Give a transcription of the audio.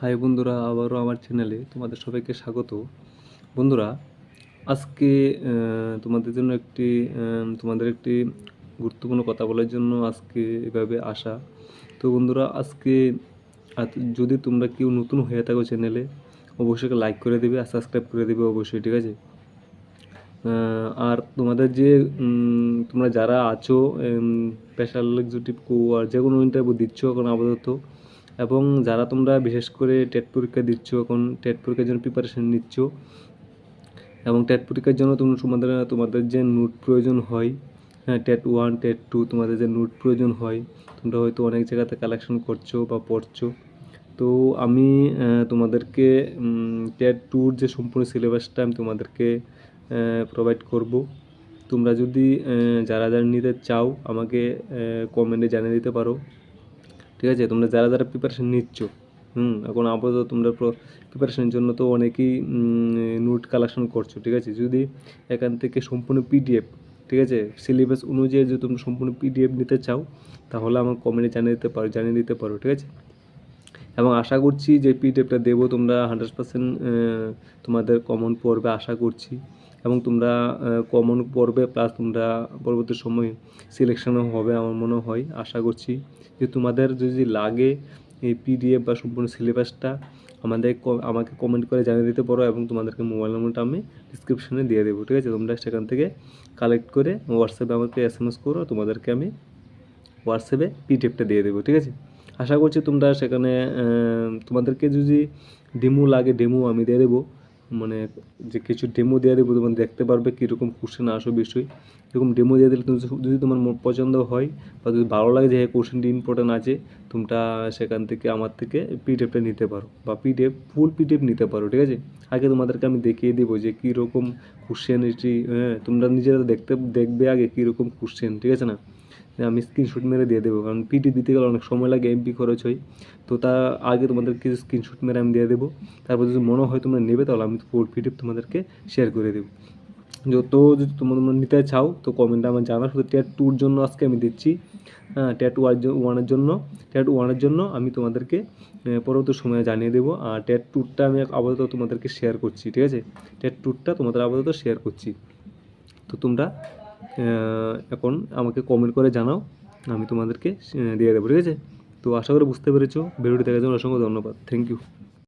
High বন্ধুরা, আবারও আমার চ্যানেলে তোমাদের সবাইকে স্বাগত। বন্ধুরা, আজকে তোমাদের জন্য একটি তোমাদের একটি গুরুত্বপূর্ণ কথা বলার জন্য আজকে এভাবে আসা। তো বন্ধুরা, আজকে আজ- যদি তোমরা কেউ নতুন হয়ে থাকো চ্যানেলে, অবশ্যই লাইক করে দেবে আর সাবস্ক্রাইব করে দেবে অবশ্যই, ঠিক আছে? আর তোমাদের যে তোমরা যারা আছো স্পেশাল এক্সিকিউটিভ কো আর যে কোনো ইন্টারভিউ দিচ্ছ এখন আপাতত এবং যারা তোমরা বিশেষ করে টেট পরীক্ষা দিচ্ছ, এখন টেট পরীক্ষার জন্য প্রিপারেশন নিচ্ছ, এবং টেট পরীক্ষার জন্য তোমরা তোমাদের তোমাদের যে নোট প্রয়োজন হয় হ্যাঁ টেট ওয়ান, টেট টু, তোমাদের যে নোট প্রয়োজন হয়, তোমরা হয়তো অনেক জায়গাতে কালেকশন করছ বা পড়ছো। তো আমি তোমাদেরকে টেট টুর যে সম্পূর্ণ সিলেবাসটা আমি তোমাদেরকে প্রোভাইড করব। তোমরা যদি যারা যারা নিতে চাও, আমাকে কমেন্টে জানিয়ে দিতে পারো। ঠিক আছে? তোমরা যারা যারা প্রিপারেশান নিচ্ছ, হুম, এখন আপাতত তোমরা প্রিপারেশনের জন্য তো অনেকেই নোট কালেকশন করছ, ঠিক আছে? যদি এখান থেকে সম্পূর্ণ পিডিএফ ঠিক আছে? সিলেবাস অনুযায়ী যদি তোমরা সম্পূর্ণ পিডিএফ নিতে চাও, তাহলে আমার কমেন্টে জানিয়ে দিতে পারো, জানিয়ে দিতে পারো, ঠিক আছে? এবং আশা করছি যে পিডিএফটা দেবো তোমরা হান্ড্রেড পার্সেন্ট তোমাদের কমন পড়বে, আশা করছি। এবং তোমরা কমন পড়বে প্লাস তোমরা পরবর্তী সময় সিলেকশনও হবে আমার মনে হয়। আশা করছি যে তোমাদের যদি লাগে এই পিডিএফ বা সম্পূর্ণ সিলেবাসটা আমাদের আমাকে কমেন্ট করে জানিয়ে দিতে পারো এবং তোমাদেরকে মোবাইল নম্বরটা আমি ডিসক্রিপশনে দিয়ে দেবো, ঠিক আছে? তোমরা সেখান থেকে কালেক্ট করে হোয়াটসঅ্যাপে আমাকে এস এম এস করো, তোমাদেরকে আমি হোয়াটসঅ্যাপে পিডিএফটা দিয়ে দেবো, ঠিক আছে? আশা করছি তোমরা সেখানে তোমাদেরকে যদি ডেমো লাগে ডেমো আমি দিয়ে দেবো। মানে যে কিছু ডেমো দেওয়া দেবো তোমরা দেখতে পারবে কীরকম কোশ্চেন আসো বিষয়। এরকম ডেমো দিয়ে দিলে যদি তোমার পছন্দ হয় বা যদি ভালো লাগে যে হ্যাঁ কোশ্চেনটি ইম্পর্টেন্ট আছে, তোমরা সেখান থেকে আমার থেকে পিডিএফটা নিতে পারো বা পিডিএফ ফুল পিডিএফ নিতে পারো, ঠিক আছে? আগে তোমাদেরকে আমি দেখিয়ে দেবো যে কীরকম কোশ্চেন এটি হ্যাঁ তোমরা নিজেরা দেখতে, দেখবে আগে কীরকম কোশ্চেন ঠিক আছে না? আমি স্ক্রিনশট মেরে দিয়ে দেবো। কারণ পিটি দিতে গেলে অনেক সময় লাগে এমপি খরচ হয়। তো তা আগে তোমাদের কিছু স্ক্রিনশট মেরে আমি দিয়ে দেবো। তারপর যদি মনে হয় তোমরা নেবে, তাহলে আমি ফুল পিডিএফ তোমাদেরকে শেয়ার করে দেবো। যত যদি তোমরা নিতে চাও, তো কমেন্টে আমার জানা শুধু ট্যাট টুর জন্য আজকে আমি দিচ্ছি হ্যাঁ ট্যাট ওয়ানের জন্য। ট্যাট ওয়ানের জন্য আমি তোমাদেরকে পরবর্তী সময়ে জানিয়ে দেবো। আর ট্যাট টুরটা আমি আপাতত তোমাদেরকে শেয়ার করছি, ঠিক আছে? ট্যাট টুরটা তোমাদের আপাতত শেয়ার করছি। তো তোমরা এখন আমাকে কমেন্ট করে জানাও, আমি তোমাদেরকে দিয়ে দেবো, ঠিক আছে? তো আশা করি বুঝতে পেরেছ। ভিডিওটি দেখার জন্য অসংখ্য ধন্যবাদ। Thank you